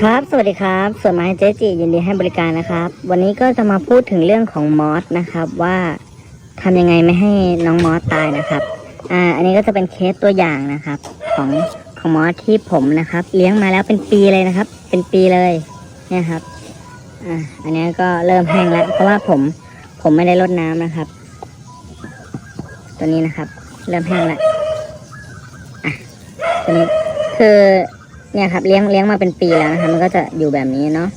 ครับ สวัสดีครับ ส่วนไม้เจ๊จียินดีให้บริการนะครับ วันนี้ก็จะมาพูดถึงเรื่องของมอสนะครับ ว่าทำยังไงไม่ให้น้องมอสตายนะครับ อ่า อันนี้ก็จะเป็นเคสตัวอย่างนะครับ ของของมอสที่ผมนะครับ เลี้ยงมาแล้วเป็นปีเลยนะครับ เป็นปีเลยเนี่ยครับ อ่า อันนี้ก็เริ่มแห้งแล้ว เพราะว่าผมผมไม่ได้รดน้ำนะครับ ตัวนี้นะครับ เริ่มแห้งแล้วอะตัวนี้คือ เนี่ยครับเลี้ยงเลี้ยงมาเป็นปีแล้วนะคะมันก็จะอยู่แบบนี้เนาะ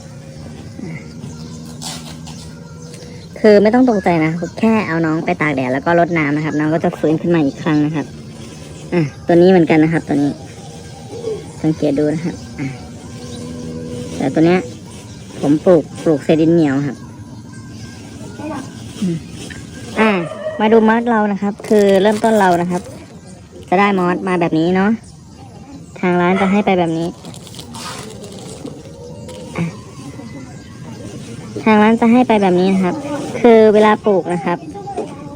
คือไม่ต้องตกใจนะแค่เอาน้องไปตากแดดแล้วก็รดน้ำนะครับ น้องก็จะฟื้นขึ้นมาอีกครั้งนะครับอะตัวนี้เหมือนกันนะครับ ตัวนี้ สังเกตดูนะครับอะแต่ตัวเนี้ย ผมปลูกปลูกเซดินเหนียวครับอ่ามาดูมอสเรานะครับ คือเริ่มต้นเรานะครับ จะได้มอสมาแบบนี้เนาะ ทางร้านจะให้ไปแบบนี้ ทางร้านจะให้ไปแบบนี้นะครับ คือเวลาปลูกนะครับ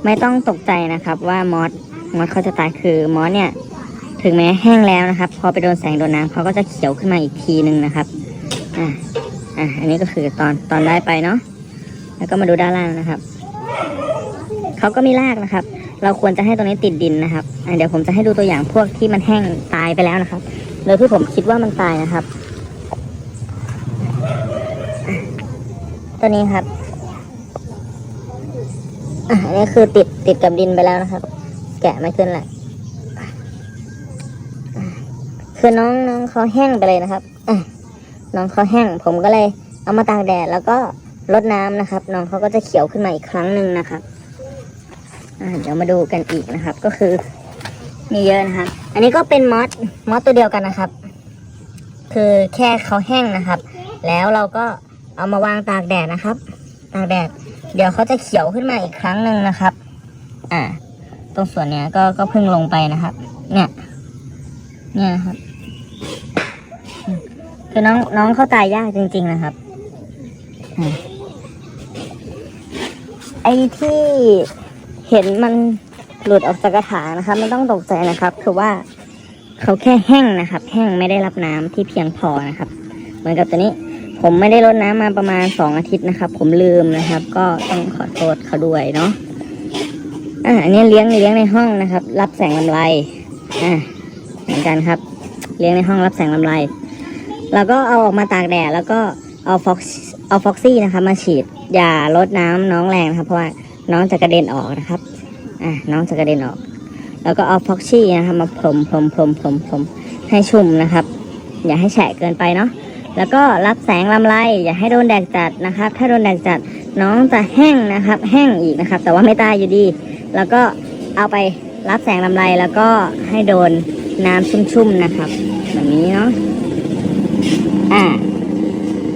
ไม่ต้องตกใจนะครับว่ามอสมอสเขาจะตายคือมอสเนี่ย ถึงแม้แห้งแล้วนะครับ พอไปโดนแสงโดนน้ำเขาก็จะเขียวขึ้นมาอีกทีนึงนะครับอะอะอันนี้ก็คือตอนตอนได้ไปเนาะแล้วก็มาดูด้านล่างนะครับเขาก็มีรากนะครับ เราควรจะให้ตรงนี้ติดดินนะครับเดี๋ยวผมจะให้ดูตัวอย่างพวกที่มันแห้งตายไปแล้วนะครับ โดยที่ผมคิดว่ามันตายนะครับ ตัวนี้ครับอันนี้คือติดติดกับดินไปแล้วนะครับ แกะไม่ขึ้นแหละคือน้องน้องเขาแห้งไปเลยนะครับอะน้องเขาแห้ง ผมก็เลยเอามาตากแดดแล้วก็รดน้ำนะครับ น้องเขาก็จะเขียวขึ้นมาอีกครั้งหนึ่งนะครับอ่าเดี๋ยวมาดูกันอีกนะครับ ก็คือ มีเยอะนะครับ อันนี้ก็เป็นมอสมอสตัวเดียวกันนะครับ คือแค่เขาแห้งนะครับ แล้วเราก็เอามาวางตากแดดนะครับ ตากแดด เดี๋ยวเขาจะเขียวขึ้นมาอีกครั้งหนึ่งนะครับ อ่า ตรงส่วนเนี้ยก็ก็เพิ่งลงไปนะครับ เนี่ย เนี่ยครับ คือน้องน้องเขาตายยากจริง ๆนะครับอไอ้ที่เห็นมัน หลุดออกจากกระถางนะครับไม่ต้องตกใจนะครับ คือว่าเขาแค่แห้งนะครับ แห้งไม่ได้รับน้ำที่เพียงพอนะครับ เหมือนกับตัวนี้ ผมไม่ได้รดน้ำมาประมาณสองอาทิตย์นะครับ ผมลืมนะครับ ก็ต้องขอโทษเขาด้วยเนาะอ่าอันนี้เลี้ยงเลี้ยงในห้องนะครับ รับแสงลำไรอ่าเหมือนกันครับ เลี้ยงในห้องรับแสงลำไรแล้วก็เอาออกมาตากแดดแล้วก็เอาฟ็อกเอาฟ็อกซี่นะคะมาฉีดอย่ารดน้ำน้องแรงนะครับ เพราะว่าน้องจะกระเด็นออกนะครับ อะน้องจะกระเด็นออก แล้วก็เอาฟ็อกชี่นะคะมาพรมพรมพรมพรมพรมให้ชุ่มนะครับ อย่าให้แฉะเกินไปเนาะแล้วก็รับแสงลำไรอย่าให้โดนแดดจัดนะครับ ถ้าโดนแดดจัดน้องจะแห้งนะครับ แห้งอีกนะครับ แต่ว่าไม่ตายอยู่ดี แล้วก็เอาไปรับแสงลำไรแล้วก็ให้โดนน้ำชุ่มๆนะครับ แบบนี้เนาะอะ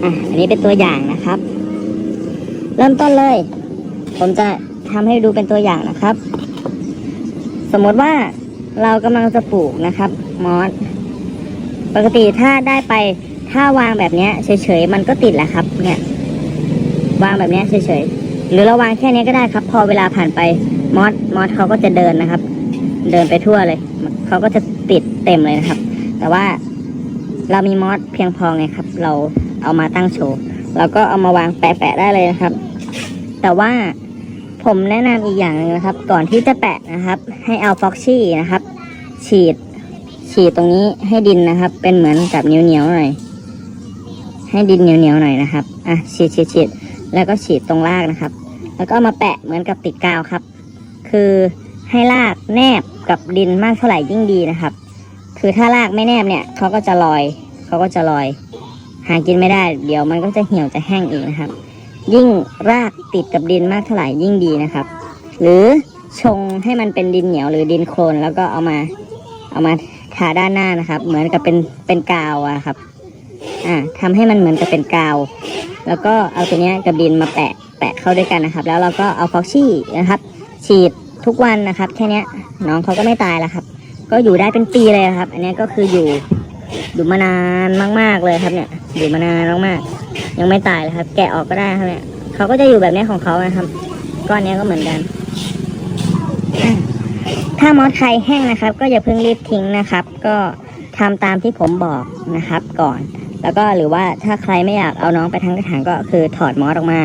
อะอันนี้เป็นตัวอย่างนะครับ เริ่มต้นเลย ผมจะ ทำให้ดูเป็นตัวอย่างนะครับ สมมติว่าเรากำลังจะปลูกนะครับ มอสปกติถ้าได้ไปถ้าวางแบบนี้ยเฉยๆมันก็ติดแหละครับ เนี่ย วางแบบนี้ยเฉยๆหรือเราวางแค่นี้ก็ได้ครับ พอเวลาผ่านไปมอสมอสเขาก็จะเดินนะครับ เดินไปทั่วเลยเขาก็จะติดเต็มเลยนะครับ แต่ว่าเรามีมอสเพียงพอไงครับ เราเอามาตั้งโชว์เราก็เอามาวางแปะๆได้เลยนะครับ แต่ว่า ผมแนะนำอีกอย่างหนึ่งนะครับ ก่อนที่จะแปะนะครับ ให้เอาฟ็อกชี่นะครับ ฉีด ฉีดตรงนี้ให้ดินนะครับ เป็นเหมือนกับเหนียวๆหน่อยให้ดินเหนียวๆหน่อยนะครับอะฉีดฉีดฉีดแล้วก็ฉีดตรงรากนะครับ แล้วก็มาแปะเหมือนกับติดกาวครับ คือให้รากแนบกับดินมากเท่าไหร่ยิ่งดีนะครับ คือถ้ารากไม่แนบเนี่ยเขาก็จะลอยเขาก็จะลอย หากินไม่ได้ เดี๋ยวมันก็จะเหี่ยวจะแห้งอีกนะครับ ยิ่งรากติดกับดินมากเท่าไหร่ยิ่งดีนะครับ หรือชงให้มันเป็นดินเหนียวหรือดินโคลนแล้วก็เอามา เอามาทาด้านหน้านะครับ เหมือนกับเป็นเป็นกาวอะครับ อ่าทำให้มันเหมือนกับเป็นกาว แล้วก็เอาตัวเนี้ยกับดินมาแปะแปะเข้าด้วยกันนะครับ แล้วเราก็เอาฟอกชี่นะครับ ฉีดทุกวันนะครับ แค่เนี้ยน้องเขาก็ไม่ตายแล้วครับ ก็อยู่ได้เป็นปีเลยครับ อันนี้ก็คืออยู่ อยู่มานานมาก ๆเลยครับเนี่ย อยู่มานานมากๆยังไม่ตายเลยครับ แกะออกก็ได้ครับเนี่ยเขาก็จะอยู่แบบนี้ของเขานะครับ ก้อนนี้ก็เหมือนกัน ถ้ามอสไข่แห้งนะครับ ก็อย่าเพิ่งรีบทิ้งนะครับ ก็ทำตามที่ผมบอกนะครับก่อน แล้วก็หรือว่าถ้าใครไม่อยากเอาน้องไปทั้งกระถางก็คือถอดมอสออกมา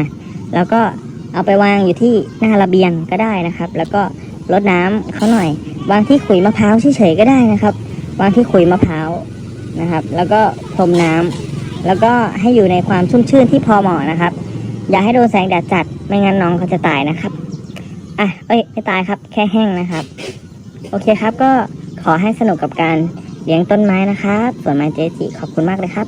แล้วก็เอาไปวางอยู่ที่หน้าระเบียงก็ได้นะครับ แล้วก็รดน้ำเขาหน่อย วางที่ขุยมะพร้าวเฉยๆก็ได้นะครับ วางที่ขุยมะพร้าว นะครับ แล้วก็พรมน้ำแล้วก็ให้อยู่ในความชุ่มชื่นที่พอเหมาะนะครับ อย่าให้โดนแสงแดดจัดไม่งั้นน้องเขาจะตายนะครับอะเอ้ยไม่ตายครับ แค่แห้งนะครับ โอเคครับก็ขอให้สนุกกับการเลี้ยงต้นไม้นะครับส่วนไม้เจจิขอบคุณมากเลยครับ